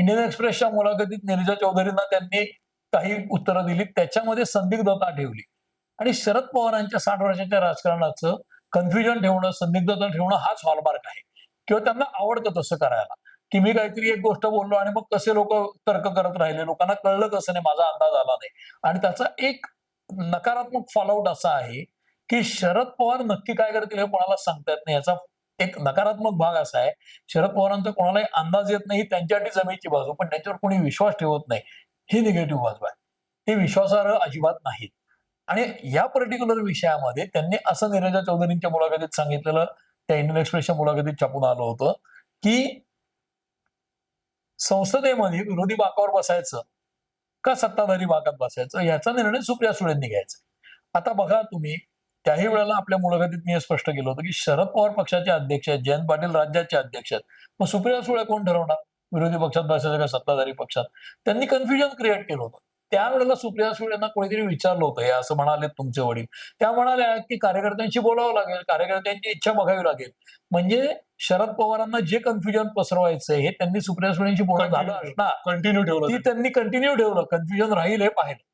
Indian एक्सप्रेसच्या मुलाखतीत निरजा चौधरींना त्यांनी काही उत्तरं दिली त्याच्यामध्ये संदिग्धता ठेवली. आणि शरद पवारांच्या साठ वर्षाच्या राजकारणाचं कन्फ्युजन ठेवणं संदिग्धता ठेवणं हाच हॉलमार्क आहे. किंवा त्यांना आवडतं तसं करायला. की मी काहीतरी एक गोष्ट बोललो आणि मग कसे लोक तर्क करत राहिले? लोकांना कळलं कसं नाही? माझा अंदाज आला नाही. आणि त्याचा एक नकारात्मक फॉलोआउट असा आहे की शरद पवार नक्की काय करतील हे कोणाला सांगता येत नाही याचा एक नकारात्मक भाग असा आहे शरद पवारांचा कोणालाही अंदाज येत नाही त्यांच्यासाठी जमेची बाजू पण त्यांच्यावर कोणी विश्वास ठेवत नाही ही निगेटिव्ह बाजू आहे. ते विश्वासार्ह अजिबात नाहीत आणि या पर्टिक्युलर विषयामध्ये त्यांनी असं निरजा चौधरींच्या मुलाखतीत सांगितलेलं त्या इंडियन एक्सप्रेसच्या मुलाखतीत छापून आलं होतं की संसदेमध्ये विरोधी बाकावर बसायचं का सत्ताधारी बाकात बसायचं याचा निर्णय सुप्रिया सुळेंनी घ्यायचा. आता बघा तुम्ही त्याही वेळेला आपल्या मुलाखतीत मी हे स्पष्ट केलं होतं की शरद पवार पक्षाचे अध्यक्ष आहेत जयंत पाटील राज्याचे अध्यक्ष आहेत. मग सुप्रिया सुळे कोण ठरवणार? विरोधी पक्षात बसायचं का सत्ताधारी पक्षात? त्यांनी कन्फ्युजन क्रिएट केलं होतं. त्यावेळेला सुप्रिया सुळेंना कोणीतरी विचारलं होतं हे असं म्हणाले तुमचे वडील. त्या म्हणाल्या की कार्यकर्त्यांशी बोलावं लागेल कार्यकर्त्यांची इच्छा बघावी लागेल. म्हणजे शरद पवारांना जे कन्फ्युजन पसरवायचं हे त्यांनी सुप्रिया सुळेंशी बोलणं झालं असणार. कंटिन्यू ठेवलं ती त्यांनी कंटिन्यू ठेवलं. कन्फ्युजन राहील हे पाहिलं.